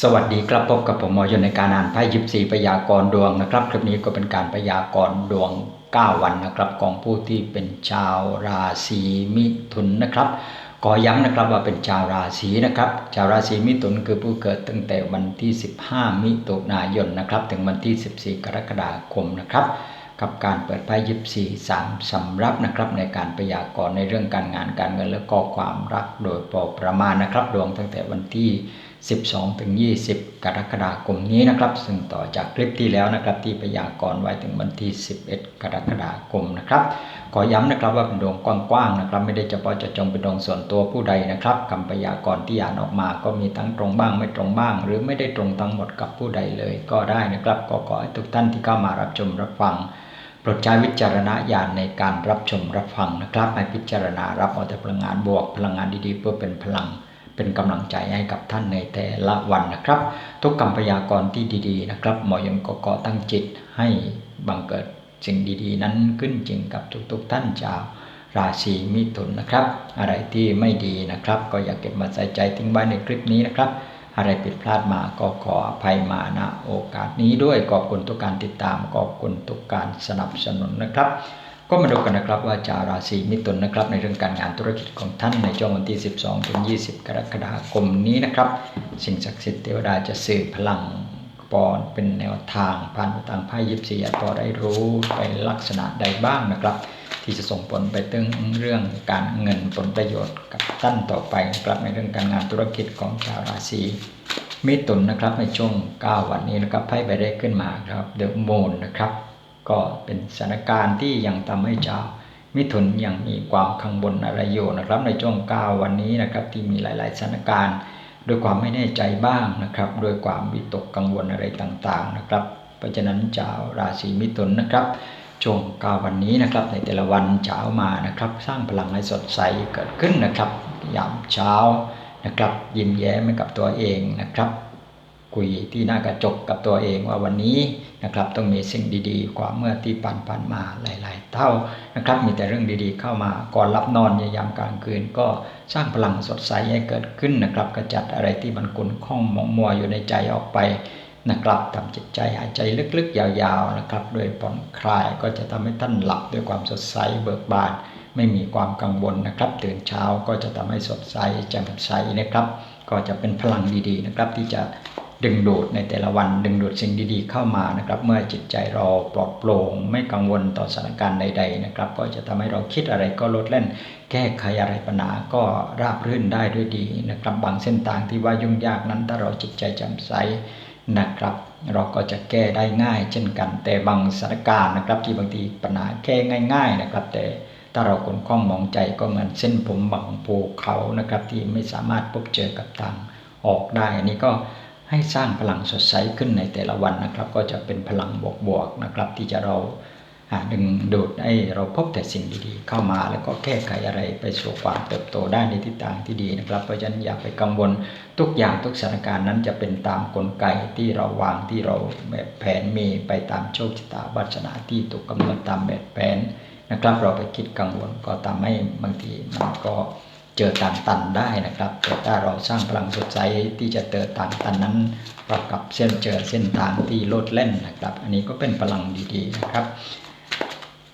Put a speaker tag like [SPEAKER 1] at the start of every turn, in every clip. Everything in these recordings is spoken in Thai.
[SPEAKER 1] สวัสดีครับพบกับผมหมอยนในการอ่านไพ่ยิบสีพยากรณ์ดวงนะครับ คลิปนี้ก็เป็นการพยากรณ์ดวง 9 วันนะครับของผู้ที่เป็นชาวราศีมิถุนนะครับขอย้ำนะครับว่าเป็นชาวราศีนะครับ ชาวราศีมิถุนคือผู้เกิดตั้งแต่วันที่ 15 มิถุนายนนะครับ ถึงวันที่ 14 กรกฎาคมนะครับ กับการเปิดไพ่ยิบสีสามสำรับนะครับในการพยากรณ์ในเรื่องการงานการเงินและก็ความรักโดยพอประมาณนะครับ ดวงตั้งแต่วันที่ 12 ถึง 20 กรกฎาคมนี้นะครับ ซึ่งต่อจากคลิปที่แล้วนะครับที่พยากรณ์ไว้ถึงวันที่ 11 กรกฎาคมนะครับ ขอย้ำนะครับว่าเป็นดวงกว้างๆนะครับ ไม่ได้เฉพาะจะจงเป็นดวงส่วนตัวผู้ใดนะครับคำพยากรณ์ที่อ่านออกมาก็มีทั้งตรงบ้างไม่ตรงบ้าง หรือไม่ได้ตรงทั้งหมดกับผู้ใดเลยก็ได้นะครับ ก็ขอให้ทุกท่านที่เข้ามารับชมรับฟังโปรดใช้วิจารณญาณในการรับชมรับฟังนะครับให้พิจารณารับเอาแต่พลังงานบวกพลังงานดีๆ เพื่อเป็นพลัง เป็นกำลังใจให้กับท่านในแต่ละวันนะครับ ทุกคำพยากรณ์ที่ดีๆนะครับ หมอยมก็ก่อตั้งจิตให้บังเกิดสิ่งดีๆ นั้นขึ้นจริงกับทุกๆ ท่านชาวราศีมิถุนนะครับ อะไรที่ไม่ดีนะครับ ก็อย่าเก็บมาใส่ใจทิ้งไว้ในคลิปนี้นะครับ อะไรผิดพลาดมาก็ขออภัยมาณโอกาสนี้ด้วยขอบคุณทุกการติดตามขอบคุณทุกการสนับสนุนนะครับ ก็มาดูกันนะครับว่าชาวราศีมิถุนนะครับในเรื่องการงานธุรกิจของท่านในช่วงวันที่ 12ถึง20 กรกฎาคมนี้นะครับ สิ่งศักดิ์สิทธิ์เทวดาจะสื่อพลังปอนเป็นแนวทางผ่านทางไพ่ยิปซีพอได้รู้ไปลักษณะใดบ้างนะครับ ที่จะส่งผลไปถึงเรื่องการเงินผลประโยชน์กับท่านต่อไปนะครับในเรื่องการงานธุรกิจของชาวราศีมิถุนนะครับในช่วง 9 วันนี้นะครับไพ่ใบได้ขึ้นมาครับเดอะมูนนะครับ ก็เป็นสถานการณ์ที่ยังทำให้ชาวมิถุนยังมีความกังวลอะไรอยู่นะครับ ในช่วง9วันนี้นะครับที่มีหลาย ๆ สถานการณ์ด้วยความไม่แน่ใจบ้างนะครับด้วยความวิตกกังวลอะไรต่าง ๆ นะครับ เพราะฉะนั้นชาวราศีมิถุนนะครับช่วงกาวันนี้นะครับในแต่ละวันเช้ามานะครับ สร้างพลังให้สดใสเกิดขึ้นนะครับยามเช้านะครับ ยิ้มแย้มให้กับตัวเองนะครับ คุยที่หน้ากระจกกับตัวเองว่าวันนี้นะครับต้องมีสิ่งดีๆ กว่าเมื่อที่ผ่านๆมาหลาย ๆ เท่านะครับ มีแต่เรื่องดีๆ เข้ามาก่อนรับนอนในยามกลางคืน ก็สร้างพลังสดใสให้เกิดขึ้นนะครับกระจัดอะไรที่มันกุนข้องหมองมัวอยู่ในใจออกไปนะครับทำจิตใจหายใจลึกๆ ยาวๆนะครับโดยผ่อนคลายก็จะทำให้ท่านหลับด้วยความสดใสเบิกบานไม่มีความกังวลนะครับ ตื่นเช้าก็จะทำให้สดใสแจ่มใสนะครับ ก็จะเป็นพลังดีๆนะครับที่จะ ดึงดูดในแต่ละวันดึงดูดสิ่งดีๆเข้ามานะครับ เมื่อจิตใจเราปลอดโปร่งไม่กังวลต่อสถานการณ์ใด ๆ นะครับ ก็จะทำให้เราคิดอะไรก็ลดเล่น แก้ไขอะไรปัญหาก็ราบรื่นได้ด้วยดีนะครับ บางเส้นทางที่ว่ายุ่งยากนั้นถ้าเราจิตใจแจ่มใสนะครับ เราก็จะแก้ได้ง่ายเช่นกัน แต่บางสถานการณ์นะครับ ที่บางทีปัญหาแก้ง่าย ๆ นะครับ แต่ถ้าเราคนคล้องมองใจก็เหมือนเส้นผมบางภูเขานะครับที่ไม่สามารถพบเจอกับทางออกได้อันนี้ก็ ให้สร้างพลังสดใสขึ้นในแต่ละวันนะครับ ก็จะเป็นพลังบวกๆนะครับ ที่จะเราดึงดูดให้เราพบแต่สิ่งดีๆ เข้ามาแล้วก็แก้ไขอะไรไปสู่ความเติบโตได้ในทิศทางที่ดีนะครับ เพราะฉะนั้นอย่าไปกังวลทุกอย่างทุกสถานการณ์นั้นจะเป็นตามกลไกที่เราวางที่เราแบบแผนมีไปตามโชคชะตาวัฒนาที่ถูกกำหนดตามแบบแผนนะครับ เราไปคิดกังวลก็ทำให้บางทีมันก็ เจอทางตันได้นะครับแต่ถ้าเราสร้างพลังสดใสที่จะเจอทางตันนั้นประกับเส้นเจอเส้นทางที่โลดเล่นนะครับ อันนี้ก็เป็นพลังดีๆนะครับ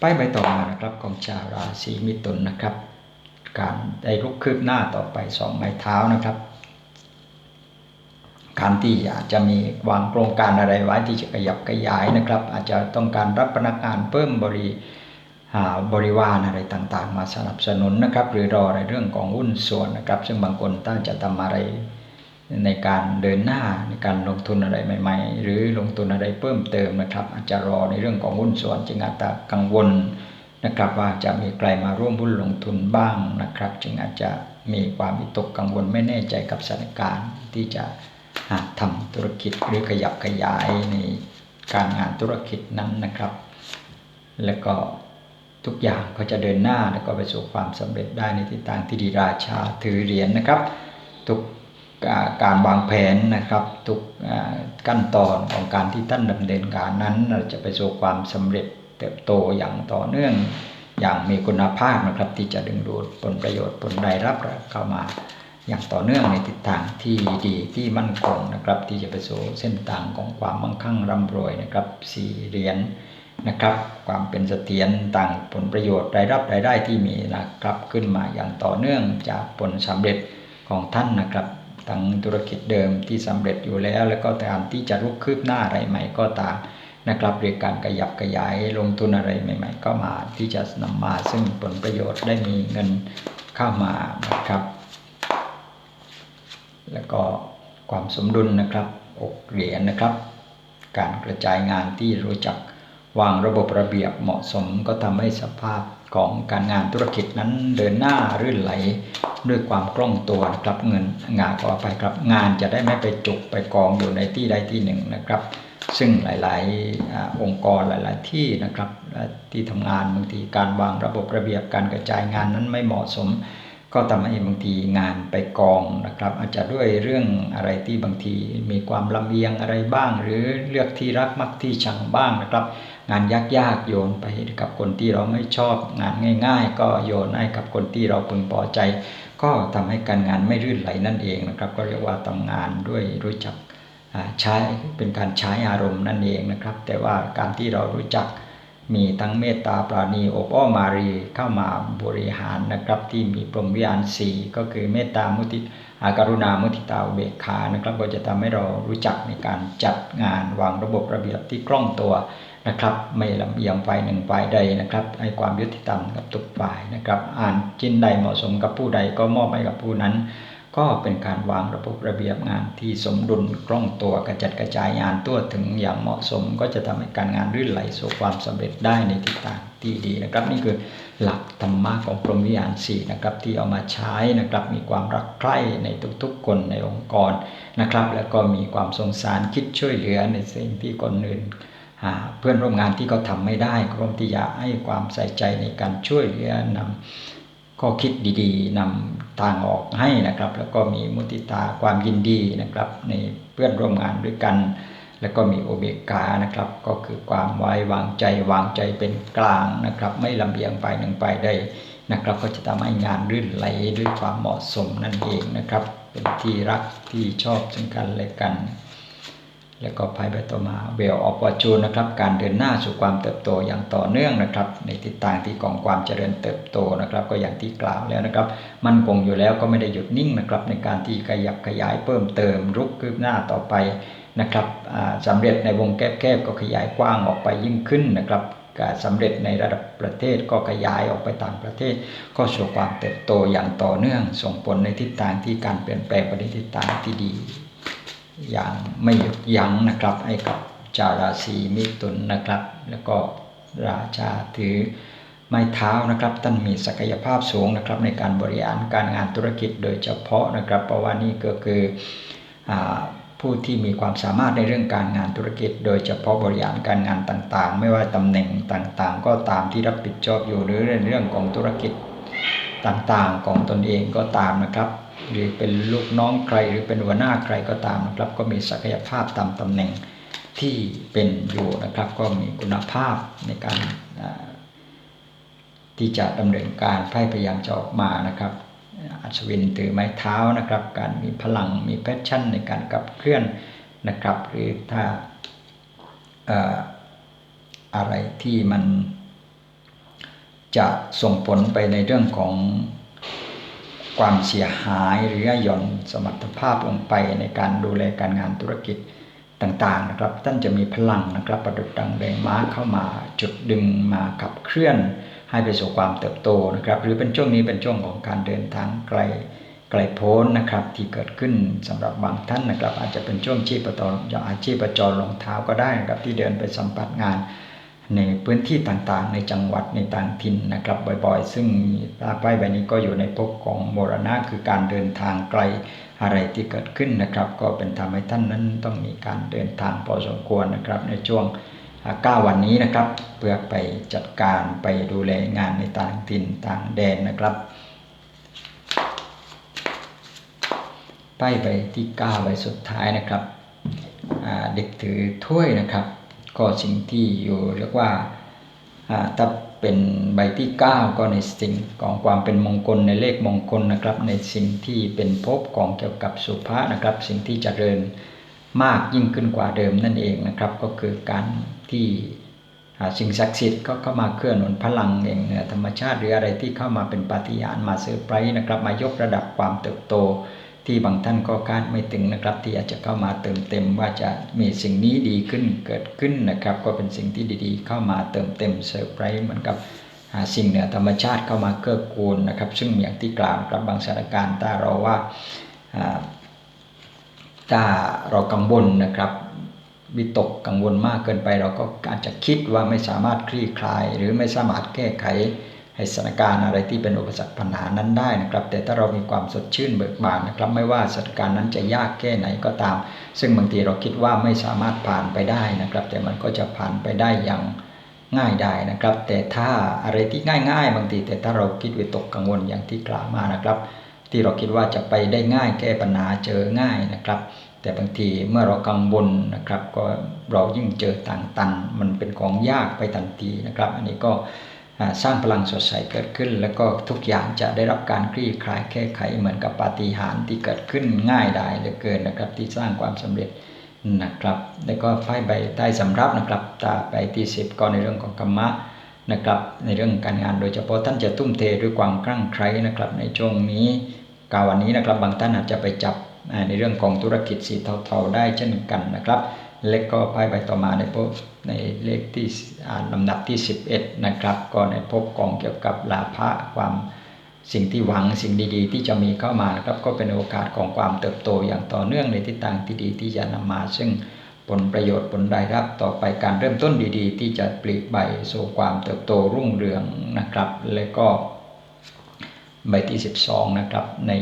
[SPEAKER 1] ไปใบต่อมานะครับของชาวราศีมิถุนนะครับ การได้ลุกคืบหน้าต่อไปสองไม้เท้านะครับการที่อาจจะมีวางโครงการอะไรไว้ที่จะขยับขยายนะครับ อาจจะต้องการรับพนักงานเพิ่มบริ บริวารอะไรต่างๆ มาสนับสนุนนะครับหรือรอในเรื่องของหุ้นส่วนนะครับ ซึ่งบางคนตั้งจะทำอะไรในการเดินหน้าในการลงทุนอะไรใหม่ ๆ หรือลงทุนอะไรเพิ่มเติมนะครับ อาจจะรอในเรื่องของหุ้นส่วนจึงอาจจะกังวลนะครับว่าจะมีใครมาร่วมหุ้นลงทุนบ้างนะครับ จึงอาจจะมีความวิตกกังวลไม่แน่ใจกับสถานการณ์ที่จะทำธุรกิจหรือขยับขยายในการงานธุรกิจนั้นนะครับ แล้วก็ ทุกอย่างก็จะเดินหน้าแล้วก็ไปสู่ความสำเร็จได้ในทิศทางที่ดีราชาถือเหรียญนนะครับ ทุกการวางแผนนะครับ ทุกขั้นตอนของการที่ท่านดำเนินการนั้นเราจะไปสู่ความสำเร็จเติบโตอย่างต่อเนื่องอย่างมีคุณภาพนะครับ ที่จะดึงดูดผลประโยชน์ผลรายรับเข้ามาอย่างต่อเนื่องในทิศทางที่ดีที่มั่นคงนะครับ ที่จะไปสู่เส้นทางของความมั่งคั่งร่ำรวยนะครับสี่เหรียญ นะครับ ความเป็นเสถียรต่างผลประโยชน์รายรับรายได้ที่มีนะครับขึ้นมาอย่างต่อเนื่องจากผลสำเร็จของท่านนะครับทั้งธุรกิจเดิมที่สำเร็จอยู่แล้ว แล้วก็การที่จะลุกคืบหน้าอะไรใหม่ก็ตามนะครับเรื่องการขยับขยายลงทุนอะไรใหม่ ๆ ก็มาที่จะนำมาซึ่งผลประโยชน์ได้มีเงินเข้ามานะครับ แล้วก็ความสมดุลนะครับอกเหรียญนะครับ การกระจายงานที่รู้จัก วางระบบระเบียบเหมาะสมก็ทำให้สภาพของการงานธุรกิจนั้นเดินหน้ารื่นไหลด้วยความคล่องตัวนะครับเงินงานก็ไปครับงานจะได้ไม่ไปจุกไปกองอยู่ในที่ใดที่หนึ่งนะครับ ซึ่งหลาย ๆอองค์กรหลาย ๆ ที่นะครับที่ทำงานบางทีการวางระบบระเบียบการกระจายงานนั้นไม่เหมาะสม ก็ทำให้บางทีงานไปกองนะครับ อาจจะด้วยเรื่องอะไรที่บางทีมีความลำเอียงอะไรบ้าง หรือเลือกที่รักมักที่ชังบ้างนะครับ งานยากๆโยนไปกับคนที่เราไม่ชอบงานง่าย ๆ ก็โยนให้กับคนที่เราพึงพอใจ ก็ทำให้การงานไม่รื่นไหลนั่นเองนะครับ ก็เรียกว่าทำงานด้วยรู้จักใช้เป็นการใช้อารมณ์นั่นเองนะครับ แต่ว่าการที่เรารู้จักมีทั้งเมตตาปราณีอบอ้อมมารีเข้ามาบริหารนะครับ ที่มีปรมวิญญาณสี่ก็คือเมตตามุติอาการุณามุติตาเบกขานะครับ ก็จะทำให้เรารู้จักในการจัดงานวางระบบระเบียบที่คล่องตัว นะครับ ไม่ลำเอียงฝ่ายหนึ่งฝ่ายใดนะครับ ให้ความยุติธรรมกับทุกฝ่ายนะครับ อ่านจินใดเหมาะสมกับผู้ใดก็มอบให้กับผู้นั้น ก็เป็นการวางระบบระเบียบงานที่สมดุลคล่องตัวกระจัดกระจายงานตัวถึงอย่างเหมาะสม ก็จะทำให้การงานรื่นไหลสู่ความสำเร็จได้ในทิศทางที่ดีนะครับ นี่คือหลักธรรมะของพรหมวิหารสี่นะครับที่เอามาใช้นะครับมีความรักใคร่ในทุกๆ คนในองค์กรนะครับ แล้วก็มีความสงสารคิดช่วยเหลือในสิ่งที่คนอื่น เพื่อนร่วมงานที่เขาทาไม่ได้กรมที่จะให้ความใส่ใจในการช่วยเหลือนำข้อคิดดีๆนำทางออกให้นะครับ แล้วก็มีมุติตาความยินดีนะครับ ในเพื่อนร่วมงานด้วยกัน แล้วก็มีโอเบกานะครับ ก็คือความไว้วางใจวางใจเป็นกลางนะครับ ไม่ลำเอียงไปหนึ่งไปได้นะครับก็จะทำให้งานรื่นไหลด้วยความเหมาะสมนั่นเองนะครับ เป็นที่รักที่ชอบซึ่งกันและกัน แล้วก็ภายใบต่อมาเวลออปวจูนนะครับ การเดินหน้าสู่ความเติบโตอย่างต่อเนื่องนะครับ ในทิศทางที่ของความเจริญเติบโตนะครับ ก็อย่างที่กล่าวแล้วนะครับ มันคงอยู่แล้วก็ไม่ได้หยุดนิ่งนะครับ ในการที่ขยับขยายเพิ่มเติมรุกคืบหน้าต่อไปนะครับสำเร็จในวงแคบๆก็ขยายกว้างออกไปยิ่งขึ้นนะครับการสำเร็จในระดับประเทศก็ขยายออกไปต่างประเทศ ก็สู่ความเติบโตอย่างต่อเนื่อง ส่งผลในทิศทางที่การเปลี่ยนแปลงไปในทิศทางที่ดี อย่างไม่หยุดยั้งนะครับให้กับจาราศีมิถุนนะครับ แล้วก็ราชาถือไม้เท้านะครับท่านมีศักยภาพสูงนะครับในการบริหารการงานธุรกิจโดยเฉพาะนะครับ เพราะว่านี่ก็คืออผู้ที่มีความสามารถในเรื่องการงานธุรกิจ โดยเฉพาะบริหารการงานต่างๆ ไม่ว่าตำแหน่งต่างๆ ก็ตามที่รับผิดชอบอยู่หรือในเรื่องของธุรกิจต่างๆ ของตนเองก็ตามนะครับ หรือเป็นลูกน้องใครหรือเป็นหัวหน้าใครก็ตามนะครับ ก็มีศักยภาพตามตำแหน่งที่เป็นอยู่นะครับ ก็มีคุณภาพในการที่จะดำเนินการไพ่พยายามจะออกมานะครับอัศวินถือไม้เท้านะครับ การมีพลังมีแพชชั่นในการขับเคลื่อนนะครับ หรือถ้าอะไรที่มันจะส่งผลไปในเรื่องของ ความเสียหายหรือย่อนสมรรถภาพลงไปในการดูแลการงานธุรกิจต่างๆนะครับ ท่านจะมีพลังนะครับ ประดุจดังแรงม้าเข้ามาจุดดึงมาขับเคลื่อน ให้ไปสู่ความเติบโตนะครับ หรือเป็นช่วงนี้เป็นช่วงของการเดินทางไกลไกลโพ้นนะครับที่เกิดขึ้นสำหรับบางท่านนะครับ อาจจะเป็นช่วงชีพประจรอาชีพประจรรองเท้าก็ได้นะครับที่เดินไปสัมผัสงาน ในพื้นที่ต่างๆ ในจังหวัดในต่างถิ่นนะครับบ่อยๆ ซึ่งไพ่ใบนี้ก็อยู่ในภพของโมรณะคือการเดินทางไกลอะไรที่เกิดขึ้นนะครับ ก็เป็นทำให้ท่านนั้นต้องมีการเดินทางพอสมควรนะครับ ในช่วง 9 วันนี้นะครับ เพื่อไปจัดการไปดูแลงานในต่างถิ่นต่างแดนนะครับไพ่ใบที่ 9 ใบสุดท้ายนะครับเด็กถือถ้วยนะครับ ก็สิ่งที่อยู่เรียกว่าถ้าเป็นใบที่ 9 ก็ในสิ่งของความเป็นมงคลในเลขมงคลนะครับ ในสิ่งที่เป็นภพของเกี่ยวกับสุภาษนะครับ สิ่งที่จเจริญมากยิ่งขึ้นกว่าเดิมนั่นเองนะครับ ก็คือการที่สิ่งศักดิ์สิทธิ์ก็เข้ามาเคลื่อนหนุนพลังเองเหนือธรรมชาติหรืออะไรที่เข้ามาเป็นปาฏิหาริย์มาเซอร์ไพรส์นะครับ มายกระดับความเติบโต ที่บางท่านก็คาดไม่ถึงนะครับ ที่อาจจะเข้ามาเติมเต็มว่าจะมีสิ่งนี้ดีขึ้นเกิดขึ้นนะครับ ก็เป็นสิ่งที่ดีๆ เข้ามาเติมเต็มเซอร์ไพรส์เหมือนกับสิ่งเหนือธรรมชาติเข้ามาเกื้อกูลนะครับ ซึ่งอย่างที่กล่าวครับบางสถานการณ์ถ้าเราว่าถ้าเรากังวลนะครับวิตกกังวลมากเกินไปเราก็อาจจะคิดว่าไม่สามารถคลี่คลาย หรือไม่สามารถแก้ไข ให้สถานการณ์อะไรที่เป็นอุปสรรคปัญหานั้นได้นะครับ แต่ถ้าเรามีความสดชื่นเบิกบานนะครับ ไม่ว่าสถานการณ์นั้นจะยากแค่ไหนก็ตาม ซึ่งบางทีเราคิดว่าไม่สามารถผ่านไปได้นะครับ แต่มันก็จะผ่านไปได้อย่างง่ายได้นะครับ แต่ถ้าอะไรที่ง่ายๆ บางที แต่ถ้าเราคิดวิตกกังวลอย่างที่กล่าวมานะครับ ที่เราคิดว่าจะไปได้ง่ายแก้ปัญหาเจอง่ายนะครับ แต่บางทีเมื่อเรากังวลนะครับ ก็เรายิ่งเจอต่างตันมันเป็นของยากไปทันทีนะครับ อันนี้ก็ สร้างพลังสดใสเกิดขึ้น แล้วก็ทุกอย่างจะได้รับการคลี่คลายแก้ไขเหมือนกับปาฏิหาริย์ที่เกิดขึ้นง่ายได้เหลือเกินนะครับ ที่สร้างความสำเร็จนะครับ แล้วก็ไพ่ใบใต้สำรับนะครับตาใบที่สิบก็ในเรื่องของกรรมะนะครับ ในเรื่องการงานโดยเฉพาะท่านจะทุ่มเทด้วยความคลั่งไคล้นะครับ ในช่วงนี้กาวันนี้นะครับบางท่านอาจจะไปจับในเรื่องของธุรกิจสีเทาๆได้เช่นกันนะครับ เล็กก็ไพ่ใบต่อมาในพบในเลขที่ลำดับที่ 11 นะครับ ก็ในพบกองเกี่ยวกับลาภะความสิ่งที่หวังสิ่งดีๆ ที่จะมีเข้ามาครับก็เป็นโอกาสของความเติบโตอย่างต่อเนื่องในทิศทางที่ดีที่จะนำมา ซึ่งผลประโยชน์ผลรายรับต่อไปการเริ่มต้นดีๆ ที่จะปลีกใบสู่ความเติบโตรุ่งเรืองนะครับ และก็ใบที่ 12 นะครับ ใน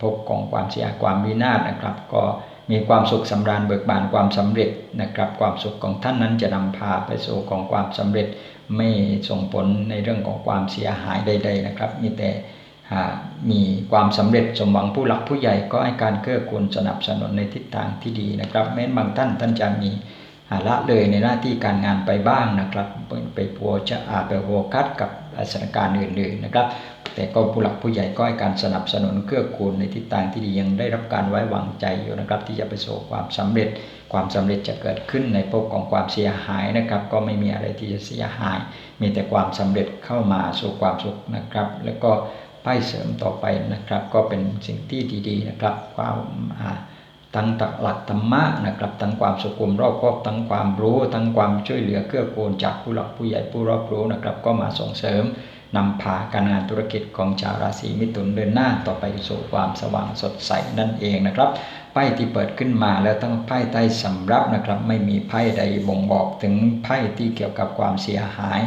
[SPEAKER 1] ภพของความเสียความวินาศนะครับ ก็ มีความสุขสำราญเบิกบานความสำเร็จนะครับ ความสุขของท่านนั้นจะนำพาไปสู่ของความสำเร็จไม่ส่งผลในเรื่องของความเสียหายใด ๆ นะครับ มีแต่มีความสำเร็จสมหวังผู้หลักผู้ใหญ่ก็ให้การเกื้อกูลสนับสนุนในทิศทางที่ดีนะครับ แม้บางท่านท่านจะมีละเลยในหน้าที่การงานไปบ้างนะครับ ไปพัวจะอาไปโฟกัสกับสถานการณ์อื่นๆนะครับ แต่ก็ผู้หลักผู้ใหญ่ก็ให้การสนับสนุนเกื้อกูลในทิศทางที่ดียังได้รับการไว้วางใจอยู่นะครับ ที่จะไปสู่ความสำเร็จ ความสำเร็จจะเกิดขึ้นในภพของความเสียหายนะครับ ก็ไม่มีอะไรที่จะเสียหาย มีแต่ความสำเร็จเข้ามาสู่ความสุขนะครับ แล้วก็ไพ่เสริมต่อไปนะครับ ก็เป็นสิ่งที่ดีๆนะครับความทั้งหลักธรรมะนะครับทั้งความสุขุมรอบครอบทั้งความรู้ ทั้งความช่วยเหลือเกื้อกูลจากผู้หลักผู้ใหญ่ผู้รอบรู้นะครับ ก็มาส่งเสริม นำพาการงานธุรกิจของชาวราศีมิถุนเดินหน้าต่อไปสู่ความสว่างสดใสนั่นเองนะครับไพ่ที่เปิดขึ้นมาแล้วตั้งไพ่ใต้สำรับนะครับไม่มีไพ่ใดบ่งบอกถึงไพ่ที่เกี่ยวกับความเสียหาย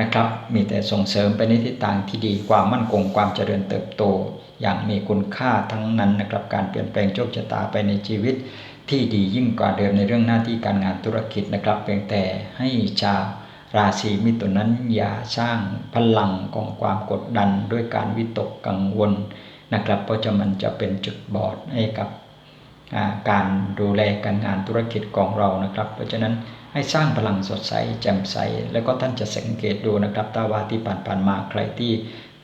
[SPEAKER 1] นะครับมีแต่ส่งเสริมไปในทิศทางที่ดีความมั่นคงความเจริญเติบโต อย่างมีคุณค่าทั้งนั้นนะครับการเปลี่ยนแปลงโชคชะตาไปในชีวิตที่ดียิ่งกว่าเดิมในเรื่องหน้าที่การงานธุรกิจนะครับเพียงแต่ให้ชาว ราศีมิถุนนั้นอย่าสร้างพลังของความกดดันด้วยการวิตกกังวลนะครับเพราะจะมันจะเป็นจุดบอดให้กับการดูแลการงานธุรกิจของเรานะครับ เพราะฉะนั้นให้สร้างพลังสดใสแจ่มใส แล้วก็ท่านจะสังเกตดูนะครับตาวาที่ผ่านๆมาใครที่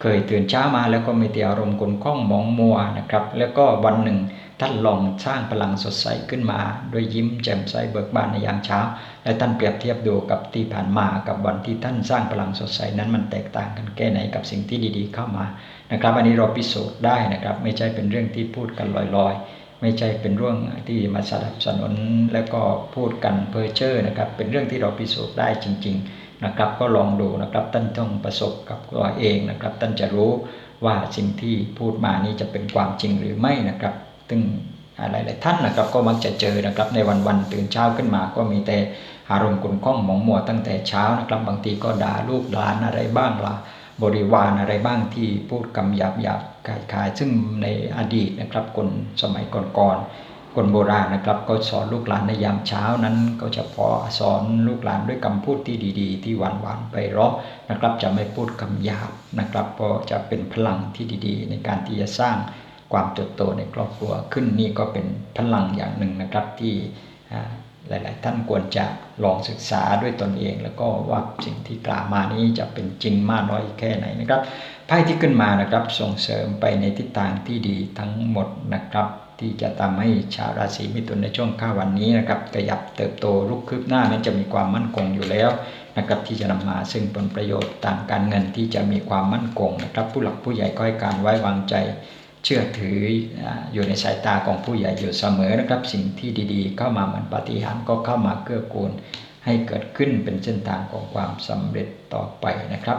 [SPEAKER 1] เคยตื่นเช้ามาแล้วก็มีแต่อารมณ์กลข้องมองมัวนะครับ แล้วก็วันหนึ่ง ท่านลองสร้างพลังสดใสขึ้นมาด้วยยิ้มแจ่มใสเบิกบานในยามเช้า และท่านเปรียบเทียบดูกับที่ผ่านมากับวันที่ท่านสร้างพลังสดใสนั้นมันแตกต่างกันแค่ไหนกับสิ่งที่ดีๆ เข้ามานะครับ อันนี้เราพิสูจน์ได้นะครับ ไม่ใช่เป็นเรื่องที่พูดกันลอยๆ ไม่ใช่เป็นเรื่องที่มาสนับสนุนแล้วก็พูดกันเพ้อเจ้อนะครับ เป็นเรื่องที่เราพิสูจน์ได้จริง ๆนะครับ ก็ลองดูนะครับท่านต้องประสบกับตัวเองนะครับ ท่านจะรู้ว่าสิ่งที่พูดมานี้จะเป็นความจริงหรือไม่นะครับ ซึ่งหลายๆท่านนะครับก็มักจะเจอนะครับในวันวันตื่นเช้าขึ้นมา ก็มีแต่อารมณ์กุนข้องหมองมัวตั้งแต่เช้านะครับ บางทีก็ด่าลูกหลานอะไรบ้างละบริวารอะไรบ้างที่พูดคำหยาบหยาบกายคายซึ่งในอดีตนะครับคนสมัยก่อนๆคนโบราณนะครับก็สอนลูกหลานในยามเช้านั้นก็จะพอสอนลูกหลานด้วยคำพูดที่ดี ๆ ที่หวานๆไปร้อนะครับ จะไม่พูดคำหยาบนะครับเพราะจะเป็นพลังที่ดี ๆ ในการที่จะสร้าง ความเติบโตในครอบครัวขึ้นนี่ก็เป็นพลังอย่างหนึ่งนะครับที่หลาย ๆ ท่านควรจะลองศึกษาด้วยตนเอง แล้วก็ว่าสิ่งที่กล่าวมานี้จะเป็นจริงมากน้อยแค่ไหนนะครับไพ่ที่ขึ้นมานะครับส่งเสริมไปในทิศทางที่ดีทั้งหมดนะครับที่จะทำให้ชาวราศีมิถุนในช่วง9วันนี้นะครับขยับเติบโตลุกคืบหน้านั้นจะมีความมั่นคงอยู่แล้วนะครับที่จะนำมาซึ่งผลประโยชน์ต่างการเงินที่จะมีความมั่นคงนะครับผู้หลักผู้ใหญ่ก็ให้การไว้วางใจ เชื่อถืออยู่ในสายตาของผู้ใหญ่อยู่เสมอนะครับ สิ่งที่ดีๆ เข้ามาเหมือนปฏิหารก็เข้ามาเกื้อกูลให้เกิดขึ้นเป็นเส้นทางของความสำเร็จต่อไปนะครับ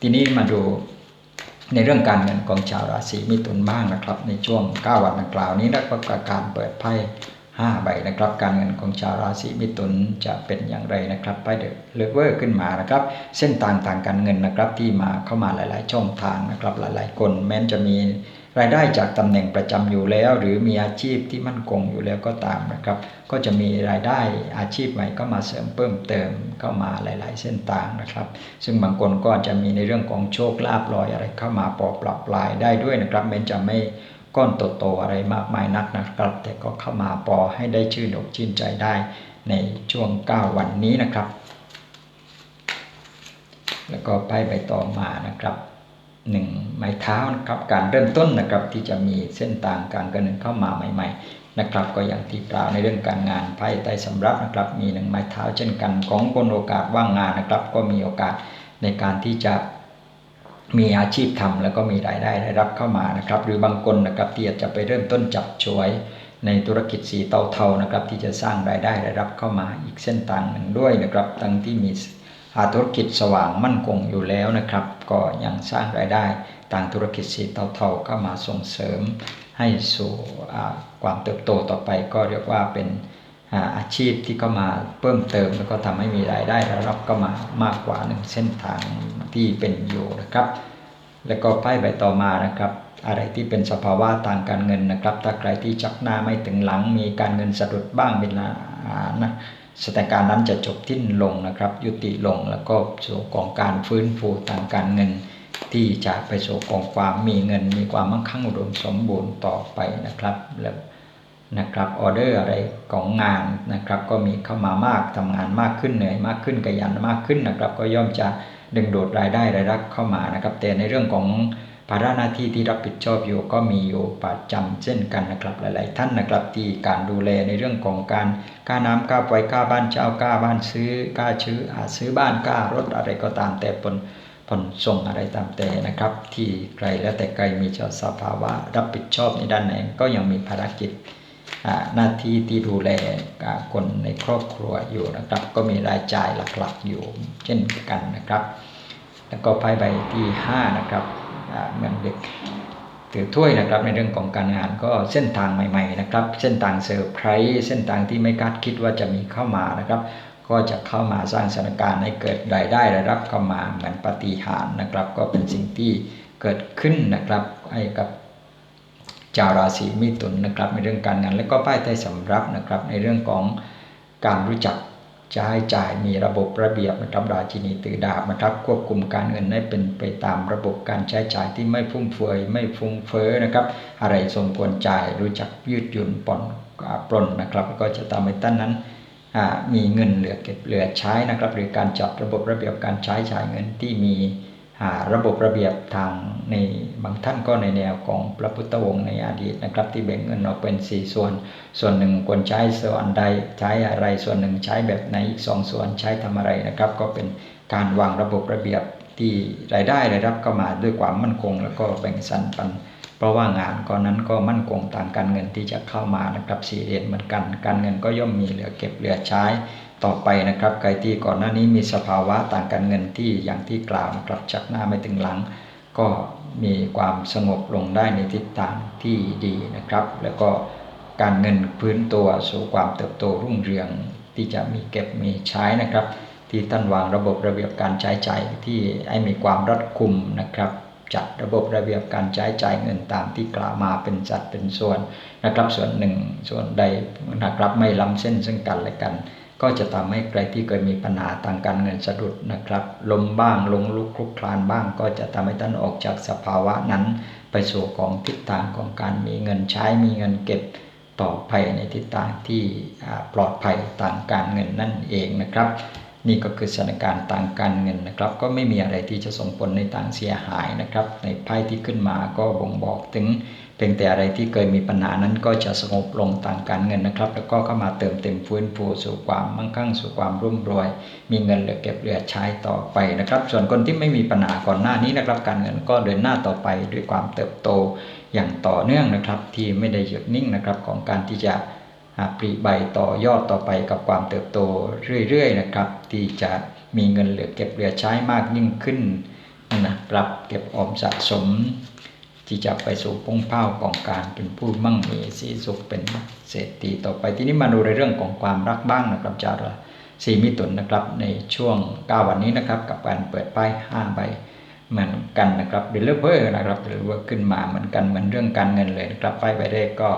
[SPEAKER 1] ทีนี้มาดูในเรื่องการเงินของชาวราศีมิถุนบ้างนะครับ ในช่วง 9 วันดังกล่าวนี้นะครับการเปิดไพ่5ใบนะครับ การเงินของชาวราศีมิถุนจะเป็นอย่างไรนะครับไพ่เดอะเลเวอร์ขึ้นมานะครับ เส้นทางทางการเงินนะครับที่มาเข้ามาหลาย ๆ ช่องทางนะครับหลาย ๆ คนแม้นจะมี รายได้จากตำแหน่งประจำอยู่แล้ว หรือมีอาชีพที่มั่นคงอยู่แล้วก็ตามนะครับ ก็จะมีรายได้อาชีพใหม่ก็มาเสริมเพิ่มเติมเข้ามาหลาย ๆ เส้นทางนะครับ ซึ่งบางคนก็จะมีในเรื่องของโชคลาภลอยอะไรเข้ามาปอปรับปลายได้ด้วยนะครับแม้จะไม่ก้อนโตๆอะไรมากมายนักนะครับ แต่ก็เข้ามาปอให้ได้ชื่นอกชื่นใจได้ในช่วง 9 วันนี้นะครับ แล้วก็ไปไปต่อมานะครับ หนึ่งไม้เท้านะครับการเริ่มต้นนะครับที่จะมีเส้นทางการเงินเข้ามาใหม่ ๆ นะครับ ก็อย่างที่กล่าวในเรื่องการงานไพ่ใต้สำรับนะครับมีหนึ่งไม้เท้าเช่นกันของคนโอกาสว่างงานนะครับ ก็มีโอกาสในการที่จะมีอาชีพทำแล้วก็มีรายได้ได้รับเข้ามานะครับ หรือบางคนนะครับที่อาจะไปเริ่มต้นจับช่วยในธุรกิจสีเทาๆนะครับ ที่จะสร้างรายได้ได้รับเข้ามาอีกเส้นทางหนึ่งด้วยนะครับ ทั้งที่มี ธุรกิจสว่างมั่นคงอยู่แล้วนะครับ ก็ยังสร้างรายได้ต่างธุรกิจสีเทาๆเข้ามาส่งเสริมให้สู่ความเติบโตต่อไปก็เรียกว่าเป็นอาชีพที่เข้ามาเพิ่มเติม แล้วก็ทำให้มีรายได้รับก็มามากกว่าหนึ่งเส้นทางที่เป็นอยู่นะครับ แล้วก็ไพ่ใบต่อมานะครับ อะไรที่เป็นสภาวะทางการเงินนะครับ ถ้าใครที่จักหน้าไม่ถึงหลังมีการเงินสะดุดบ้างเป็นนะ สถานการณ์นั้นจะจบทิ้นลงนะครับ ยุติลงแล้วก็สู่กองการฟื้นฟูทางการเงิน ที่จะไปสู่กองความมีเงิน มีความมั่งคั่งอุดมสมบูรณ์ต่อไปนะครับแล้วนะครับออเดอร์อะไรของงานนะครับ ก็มีเข้ามามากทำงานมากขึ้นเหนื่อยมากขึ้นขยันมากขึ้นนะครับ ก็ย่อมจะดึงดูดรายได้รายรับเข้ามานะครับ แต่ในเรื่องของ ภาระหน้าที่ที่รับผิดชอบอยู่ก็มีอยู่ประจำเช่นกันนะครับหลาย ๆ ท่านนะครับที่การดูแลในเรื่องของการค่าน้ำค่าไฟค่าบ้านเช่าค่าบ้านซื้อค่าชื้ออาซื้อบ้านค่ารถอะไรก็ตามแต่ผลผลส่งอะไรตามแต่นะครับ ที่ใครแล้วแต่ใครมีเจ้าสภาวะรับผิดชอบในด้านไหนก็ยังมีภารกิจหน้าที่ที่ดูแลคนในครอบครัวอยู่นะครับ ก็มีรายจ่ายหลัก ๆ อยู่เช่นกันนะครับ แล้วก็ไพ่ใบที่ 5 นะครับ เหมือนเด็กถือถ้วยนะครับในเรื่องของการงานก็เส้นทางใหม่ ๆ นะครับ เส้นทางเซอร์ไพรส์เส้นทางที่ไม่คาดคิดว่าจะมีเข้ามานะครับ ก็จะเข้ามาสร้างสถานการณ์ให้เกิดรายได้รายรับเข้ามาเหมือนปฏิหารนะครับ ก็เป็นสิ่งที่เกิดขึ้นนะครับให้กับชาวราศีมิถุนนะครับในเรื่องการงาน และก็ป้ายใต้สำรับนะครับในเรื่องของการรู้จัก ใช้จ่ายมีระบบระเบียบนะครับราชินีตือดาบนะครับ ควบคุมการเงินให้เป็นไปตามระบบการใช้จ่ายที่ไม่ฟุ่มเฟือยไม่ฟุ้งเฟ้อนะครับ อะไรสมควรจ่ายรู้จักยืดหยุ่นปอนปลนนะครับ ก็จะทำให้ท่านนั้นมีเงินเหลือเก็บเหลือใช้นะครับ หรือการจัดระบบระเบียบการใช้จ่ายเงินที่มี ระบบระเบียบทางในบางท่านก็ในแนวของพระพุทธวงศ์ในอดีตนะครับ ที่แบ่งเงินออกเป็น 4 ส่วน ส่วนหนึ่งควรใช้ส่วนใดใช้อะไรส่วนหนึ่งใช้แบบไหนอีกสองส่วนใช้ทำอะไรนะครับ ก็เป็นการวางระบบระเบียบที่รายได้รายรับเข้ามาด้วยความมั่นคง แล้วก็แบ่งสรรปัน เพราะว่างานก้อนนั้นก็มั่นคงทางการเงินที่จะเข้ามานะครับสี่เหรียญเหมือนกัน การเงินก็ย่อมมีเหลือเก็บเหลือใช้ ต่อไปนะครับใครที่ก่อนหน้านี้มีสภาวะต่างการเงินที่อย่างที่กล่าวนะครับชักหน้าไม่ถึงหลัง ก็มีความสงบลงได้ในทิศทางที่ดีนะครับ แล้วก็การเงินพื้นตัวสู่ความเติบโตรุ่งเรืองที่จะมีเก็บมีใช้นะครับ ที่ท่านวางระบบระเบียบการใช้จ่ายที่ให้มีความรัดกุมนะครับ จัดระบบระเบียบการใช้จ่ายเงินตามที่กล่าวมาเป็นจัดเป็นส่วนนะครับ ส่วนหนึ่งส่วนใดนะครับไม่ล้ำเส้นซึ่งกันและกัน ก็จะทำให้ใครที่เคยมีปัญหาทางการเงินสะดุดนะครับ ลมบ้างลงลุกคลุกคลานบ้าง ก็จะทำให้ท่านออกจากสภาวะนั้น ไปสู่ของทิศทางของการมีเงินใช้มีเงินเก็บต่อไปในทิศทางที่ปลอดภัยทางการเงินนั่นเองนะครับ นี่ก็คือสถานการณ์ทางการเงินนะครับ ก็ไม่มีอะไรที่จะส่งผลในทางเสียหายนะครับ ในไพ่ที่ขึ้นมาก็บ่งบอกถึงเพียงแต่อะไรที่เคยมีปัญหานั้นก็จะสงบลงทางการเงินนะครับ แล้วก็เข้ามาเติมเต็มฟื้นฟูสู่ความมั่งคั่งสู่ความรุ่มรวย มีเงินเหลือเก็บเหลือใช้ต่อไปนะครับ ส่วนคนที่ไม่มีปัญหาก่อนหน้านี้นะครับ การเงินก็เดินหน้าต่อไปด้วยความเติบโตอย่างต่อเนื่องนะครับ ที่ไม่ได้หยุดนิ่งนะครับของการที่จะ ปลีใบต่อยอดต่อไปกับความเติบโตเรื่อยๆนะครับ ที่จะมีเงินเหลือเก็บเหลือใช้มากยิ่งขึ้นนะครับเก็บออมสะสม ที่จะไปสู่พุ่งเป้าของการเป็นผู้มั่งมีสีสุขเป็นเศรษฐีต่อไปทีนี้มาดูในเรื่องของความรักบ้างนะครับจาราสีมิถุนนะครับในช่วง 9 วันนี้นะครับกับการเปิดป้าย5ใบเหมือนกันนะครับเดลิเวอร์นะครับเดลิเวอร์ขึ้นมาเหมือนกันเหมือนเรื่องการเงินเลยนะครับป้ายใบแรกก็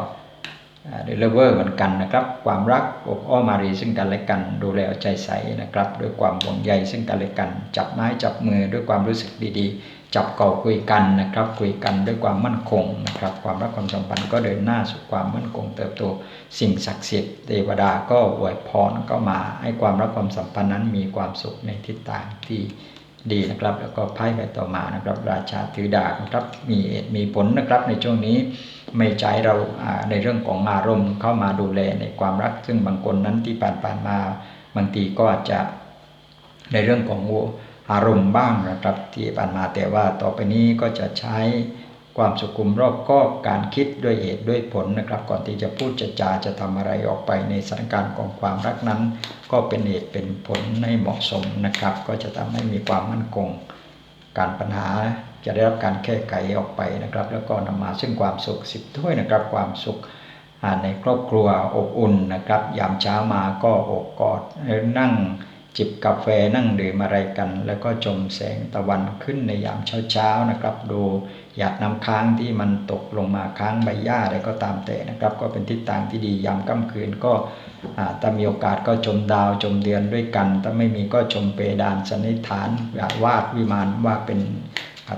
[SPEAKER 1] เดลิเวอร์เหมือนกันนะครับ ความรักอบอ้อมารีซึ่งกันและกัน ดูแลเอาใจใส่นะครับ ด้วยความห่วงใยซึ่งกันและกัน จับไม้จับมือด้วยความรู้สึกดีๆ จับเก่าคุยกันนะครับ คุยกันด้วยความมั่นคงนะครับ ความรักความสัมพันธ์ก็เดินหน้าสู่ความมั่นคง เติบโต สิ่งศักดิ์สิทธิ์เทวดาก็อวยพรก็มาให้ความรักความสัมพันธ์นั้นมีความสุขในทิศทางที่ ดีนะครับ แล้วก็ไพ่ใบต่อมานะครับ ราชาถือดาบนะครับมีเหตุมีผลนะครับในช่วงนี้ไม่ใจเราในเรื่องของอารมณ์เข้ามาดูแลในความรัก ซึ่งบางคนนั้นที่ผ่านๆมาบางทีก็อาจจะในเรื่องของอารมณ์บ้างนะครับ ที่ผ่านมาแต่ว่าต่อไปนี้ก็จะใช้ ความสุขุมรอบคอบการคิดด้วยเหตุด้วยผลนะครับ ก่อนที่จะพูดจะจาจะทำอะไรออกไปในสถานการณ์ของความรักนั้น ก็เป็นเหตุเป็นผลให้เหมาะสมนะครับ ก็จะทำให้มีความมั่นคง การปัญหาจะได้รับการแก้ไขออกไปนะครับ แล้วก็นำมาซึ่งความสุขสิบถ้วยนะครับ ความสุขในครอบครัวอบอุ่นนะครับ ยามเช้ามาก็อบกอดนั่งจิบกาแฟนั่งดื่มอะไรกัน แล้วก็ชมแสงตะวันขึ้นในยามเช้าๆนะครับ ดู หยาดน้ำค้างที่มันตกลงมาค้างใบหญ้าอะไรก็ตามแต่นะครับ ก็เป็นทิศทางที่ดียามค่ำคืนก็ถ้ามีโอกาสก็ชมดาวชมเดือนด้วยกัน ถ้าไม่มีก็ชมเปดานสนิฐานวาดวิมานว่าเป็น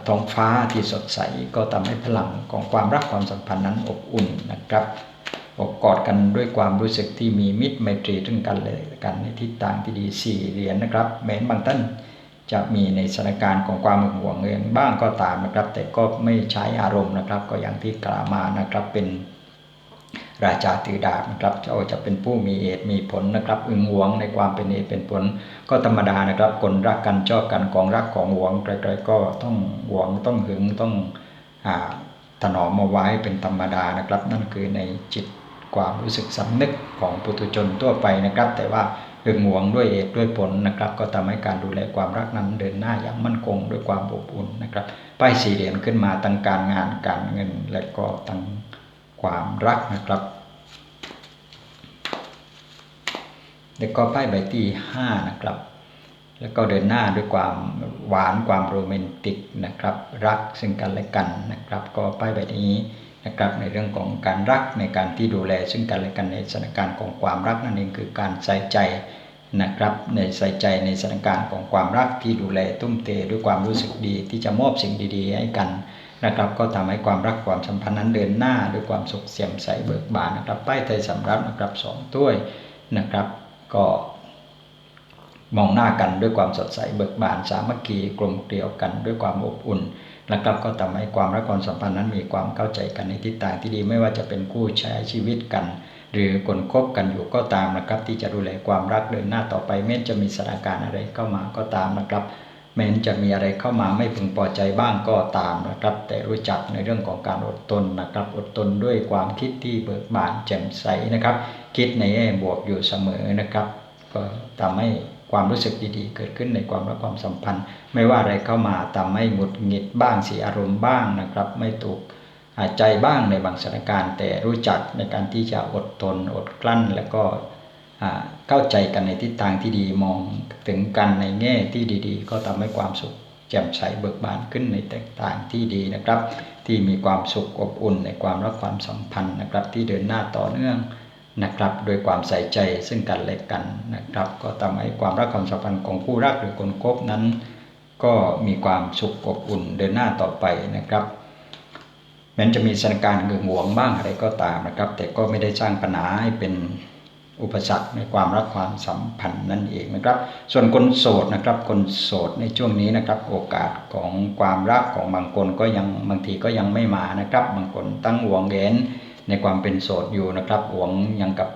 [SPEAKER 1] ท้องฟ้าที่สดใสก็ทำให้พลังของความรักความสัมพันธ์นั้นอบอุ่นนะครับอบกอดกันด้วยความรู้สึกที่มีมิตรไมตรีถึงกันเลยกันในทิศทางที่ดีสี่เหรียญนะครับแม้นบางท่าน จะมีในสถานการณ์ของความห่วงเงินบ้างก็ตามนะครับ แต่ก็ไม่ใช้อารมณ์นะครับ ก็อย่างที่กล่าวมานะครับเป็นราชาถือดาบนะครับเจ้าจะเป็นผู้มีเหตุมีผลนะครับ อึงหวงในความเป็นเหตุเป็นผล ก็ธรรมดานะครับ คนรักกันชอบกันของรักของหวงใครๆก็ต้องหวงต้องหึงต้องอ่าถนอมมาไว้เป็นธรรมดานะครับ นั่นคือในจิตความรู้สึกสำนึกของปุถุชนทั่วไปนะครับ แต่ว่า หึงหวงด้วยเหตุด้วยผลนะครับ ก็ทำให้การดูแลความรักนั้นเดินหน้าอย่างมั่นคงด้วยความอบอุ่นนะครับป้ายสี่เหรียญขึ้นมาตั้งการงานการเงิน และก็ตั้งความรักนะครับแล้วก็ไพ่ใบที่5นะครับ แล้วก็เดินหน้าด้วยความหวานความโรแมนติกนะครับ รักซึ่งกันและกันนะครับ ก็ไพ่ใบนี้ นะครับในเรื่องของการรักในการที่ดูแล ซึ่งกันและกันในสถานการณ์ของความรักนั่นเองคือการใส่ใจนะครับในใส่ใจในสถานการณ์ของความรักที่ดูแลตุ้มเตด้วยความรู้สึกดีที่จะมอบสิ่งดีๆ ให้กันนะครับก็ทำให้ความรักความสัมพันธ์นั้นเดินหน้าด้วยความสุขเสียมใสเบิกบานนะครับป้ายไทยสำรับนะครับสองถ้วยนะครับก็มองหน้ากันด้วยความสดใสเบิกบานสามัคคีกลมเกลียวกันด้วยความอบอุ่น นะครับก็ทำให้ความรักความสัมพันธ์นั้นมีความเข้าใจกันในทิศทางที่ดีไม่ว่าจะเป็นคู่ใช้ชีวิตกัน หรือคนคบกันอยู่ก็ตามนะครับ ที่จะดูแลความรักเดินหน้าต่อไปแม้จะมีสถานการณ์อะไรเข้ามาก็ตามนะครับแม้จะมีอะไรเข้ามาไม่พึงพอใจบ้างก็ตามนะครับ แต่รู้จักในเรื่องของการอดทนนะครับ อดทนด้วยความคิดที่เบิกบานแจ่มใสนะครับ คิดในแง่บวกอยู่เสมอนะครับ ก็ทำให้ ความรู้สึกดีๆ เกิดขึ้นในความรักความสัมพันธ์ ไม่ว่าอะไรเข้ามาทำให้หงุดหงิดบ้างเสียอารมณ์บ้างนะครับ ไม่ถูกใจบ้างในบางสถานการณ์ แต่รู้จักในการที่จะอดทนอดกลั้น แล้วก็เข้าใจกันในทิศทางที่ดีมองถึงกันในแง่ที่ดีๆ ก็ทำให้ความสุขแจ่มใสเบิกบานขึ้นในแตกต่างที่ดีนะครับ ที่มีความสุขอบอุ่นในความรักความสัมพันธ์นะครับ ที่เดินหน้าต่อเนื่อง นะครับโดยความใส่ใจซึ่งกันและกันนะครับ ก็ทำให้ความรักความสัมพันธ์ของคู่รักหรือคนคบนั้น ก็มีความสุขอบอุ่นเดินหน้าต่อไปนะครับแม้จะมีสถานการณ์หึงหวงบ้างอะไรก็ตามนะครับ แต่ก็ไม่ได้สร้างปัญหาให้เป็นอุปสรรคในความรักความสัมพันธ์นั่นเองนะครับ ส่วนคนโสดนะครับ คนโสดในช่วงนี้นะครับ โอกาสของความรักของบางคนก็ยังบางทีก็ยังไม่มานะครับ บางคนตั้งหวงแหน ในความเป็นโสดอยู่นะครับหวงยังกับ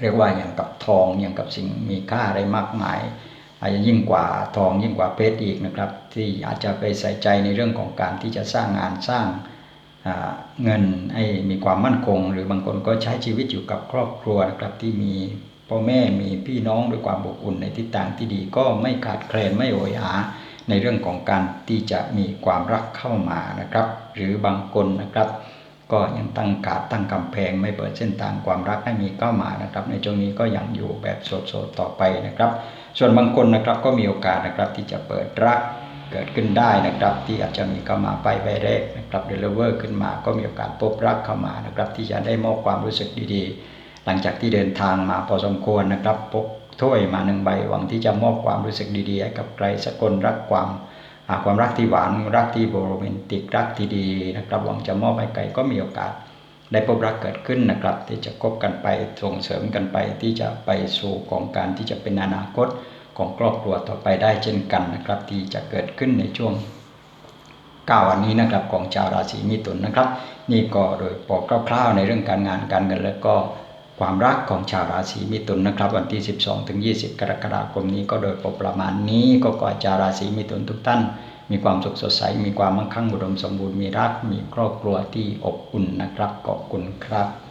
[SPEAKER 1] เรียกว่าอย่างกับทองอย่างกับสิ่งมีค่าอะไรมากมาย อาจจะยิ่งกว่าทองยิ่งกว่าเพชรอีกนะครับ ที่อาจจะไปใส่ใจในเรื่องของการที่จะสร้างงานสร้างเงินให้มีความมั่นคง หรือบางคนก็ใช้ชีวิตอยู่กับครอบครัวนะครับที่มีพ่อแม่มีพี่น้องด้วยความอบอุ่นในทิศทางที่ดีก็ไม่ขาดแคลนไม่โหยหาในเรื่องของการที่จะมีความรักเข้ามานะครับ หรือบางคนนะครับ ก็ยังตั้งกาดตั้งกำแพงไม่เปิดเส้นทางความรักให้มีเข้ามานะครับ ในช่วงนี้ก็ยังอยู่แบบโสดๆต่อไปนะครับ ส่วนบางคนนะครับก็มีโอกาสนะครับที่จะเปิดรักเกิดขึ้นได้นะครับ ที่อาจจะมีเข้ามาไปใบแรกนะครับเดลิเวอร์ขึ้นมาก็มีโอกาสพบรักเข้ามานะครับ ที่จะได้มอบความรู้สึกดีๆ หลังจากที่เดินทางมาพอสมควรนะครับพบถ้วยมาหนึ่งใบหวังที่จะมอบความรู้สึกดีๆให้กับใครสักคนรักความ ความรักที่หวานรักที่โรแมนติกรักที่ดีนะครับหวังจะมอบให้ใครก็มีโอกาสได้พบรักเกิดขึ้นนะครับ ที่จะคบกันไปส่งเสริมกันไป ที่จะไปสู่ของการที่จะเป็นอนาคตของครอบครัวต่อไปได้เช่นกันนะครับ ที่จะเกิดขึ้นในช่วง9วันนี้นะครับของชาวราศีมิถุนนะครับ นี่ก็โดยบอกคร่าวๆในเรื่องการงานการเงินและก็ ความรักของชาวราศีมิถุนนะครับ วันที่ 12 ถึง 20 กรกฎาคมนี้ก็โดยประมาณนี้ก็ขอชาวราศีมิถุนทุกท่าน มีความสุขสดใส มีความมั่งคั่งอุดมสมบูรณ์มีรักมีครอบครัวที่อบอุ่นนะครับขอบคุณครับ